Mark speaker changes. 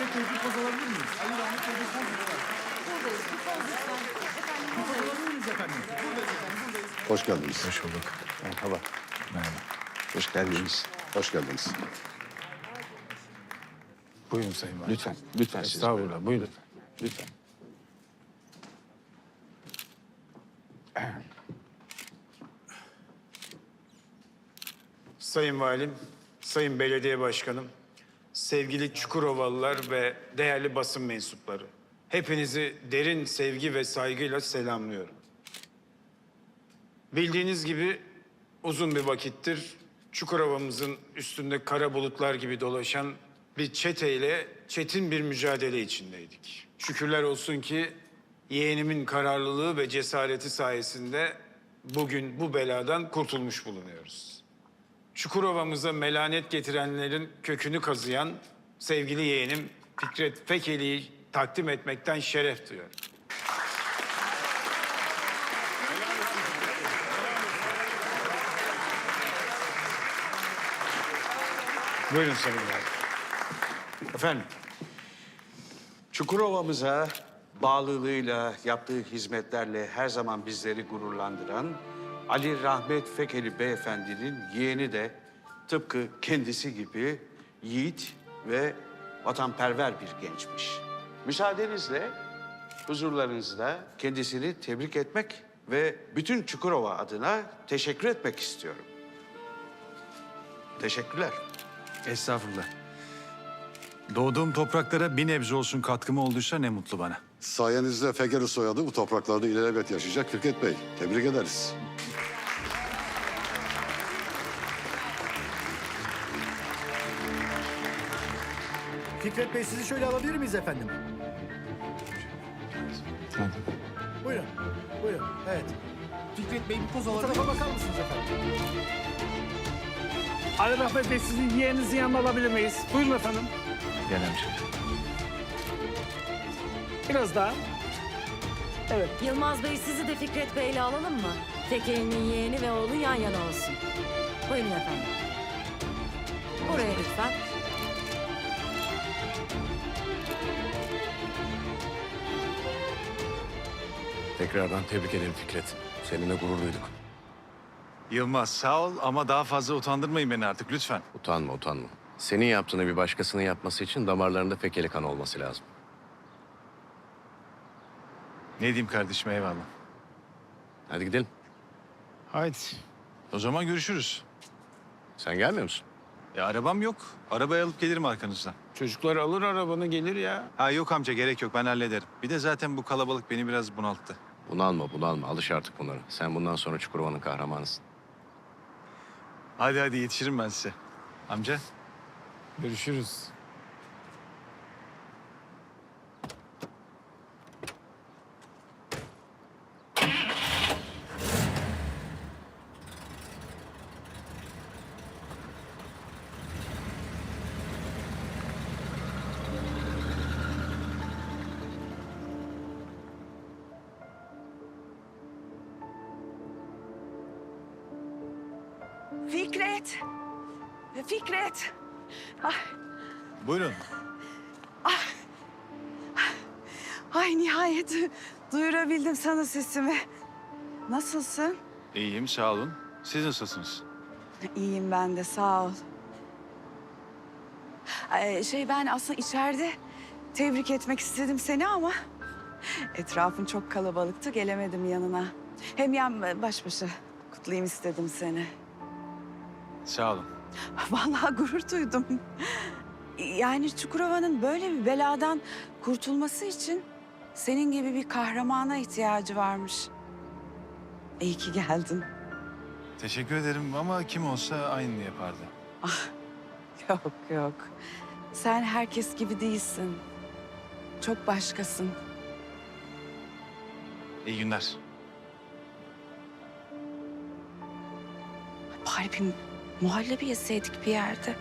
Speaker 1: Bey bir poz alabilir miyiz? Ali Rahmet bir poz alabilir
Speaker 2: Buradayız. Bir poz lütfen. Efendim
Speaker 1: Poz alabilir miyiz efendim? Buradayız efendim, buradayız.
Speaker 3: Hoş geldiniz.
Speaker 4: Hoş bulduk.
Speaker 3: Merhaba.
Speaker 4: Merhaba.
Speaker 3: Hoş geldiniz. Hoş geldiniz.
Speaker 4: Buyurun Sayın Valim.
Speaker 3: Lütfen, lütfen siz
Speaker 4: Estağfurullah, buyurun.
Speaker 3: Lütfen.
Speaker 5: Sayın Valim, Sayın Belediye Başkanım, sevgili Çukurovalılar ve değerli basın mensupları. Hepinizi derin sevgi ve saygıyla selamlıyorum. Bildiğiniz gibi uzun bir vakittir Çukurova'mızın üstünde kara bulutlar gibi dolaşan bir çeteyle çetin bir mücadele içindeydik. Şükürler olsun ki yeğenimin kararlılığı ve cesareti sayesinde bugün bu beladan kurtulmuş bulunuyoruz. Çukurova'mıza melanet getirenlerin kökünü kazıyan sevgili yeğenim Fikret Fekeli'yi takdim etmekten şeref duyuyorum. Buyurun Sayın.
Speaker 6: Efendim, Çukurova'mıza bağlılığıyla, yaptığı hizmetlerle her zaman bizleri gururlandıran Ali Rahmet Fekeli Beyefendinin yeğeni de tıpkı kendisi gibi yiğit ve vatanperver bir gençmiş. Müsaadenizle huzurlarınızda kendisini tebrik etmek ve bütün Çukurova adına teşekkür etmek istiyorum. Teşekkürler.
Speaker 4: Estağfurullah. Doğduğum topraklara bir nebze olsun katkım olduysa ne mutlu bana.
Speaker 3: Sayenizde Fegeri soyadı bu topraklarda ilelebet yaşayacak Fikret Bey. Tebrik ederiz.
Speaker 1: Fikret Bey sizi şöyle alabilir miyiz efendim? Buyurun. Buyurun. Evet. Fikret Bey bir poz alabilir Bu tarafa bakar mısınız efendim?
Speaker 7: Ali Rahmet Bey sizin yeğeninizin yanına alabilir miyiz? Buyurun efendim.
Speaker 4: Gel amca.
Speaker 7: Biraz daha. Evet.
Speaker 2: Yılmaz Bey sizi de Fikret Bey'le alalım mı? Tekeli'nin yeğeni ve oğlu yan yana olsun. Buyurun efendim. Buraya lütfen.
Speaker 8: Tekrardan tebrik ederim Fikret. Seninle gurur duyduk.
Speaker 4: Yılmaz sağ ol ama daha fazla utandırmayın beni artık lütfen.
Speaker 8: Utanma, utanma. Senin yaptığını bir başkasının yapması için damarlarında fekeli kan olması lazım.
Speaker 4: Ne diyeyim kardeşim eyvallah.
Speaker 8: Hadi gidelim.
Speaker 4: Haydi. O zaman görüşürüz.
Speaker 8: Sen gelmiyor musun?
Speaker 4: Ya arabam yok. Arabayı alıp gelirim arkanızdan.
Speaker 5: Çocuklar alır arabanı gelir ya.
Speaker 4: Ha yok amca gerek yok ben hallederim. Bir de zaten bu kalabalık beni biraz bunalttı.
Speaker 8: Bunalma, bunalma. Alış artık bunlara. Sen bundan sonra Çukurova'nın kahramanısın.
Speaker 4: Hadi hadi yetişirim ben size. Amca.
Speaker 5: Görüşürüz.
Speaker 9: Fikret. Fikret.
Speaker 4: Buyurun.
Speaker 9: Ay nihayet duyurabildim sana sesimi. Nasılsın?
Speaker 4: İyiyim sağ olun. Siz nasılsınız?
Speaker 9: İyiyim ben de sağ ol. Ee, şey ben aslında içeride tebrik etmek istedim seni ama etrafın çok kalabalıktı gelemedim yanına. Hem yan baş başa kutlayayım istedim seni.
Speaker 4: Sağ olun.
Speaker 9: Vallahi gurur duydum. Yani Çukurova'nın böyle bir beladan kurtulması için senin gibi bir kahramana ihtiyacı varmış. İyi ki geldin.
Speaker 4: Teşekkür ederim ama kim olsa aynını yapardı.
Speaker 9: Yok yok. Sen herkes gibi değilsin. Çok başkasın.
Speaker 4: İyi günler.
Speaker 9: Bir muhallebi yeseydik bir yerde.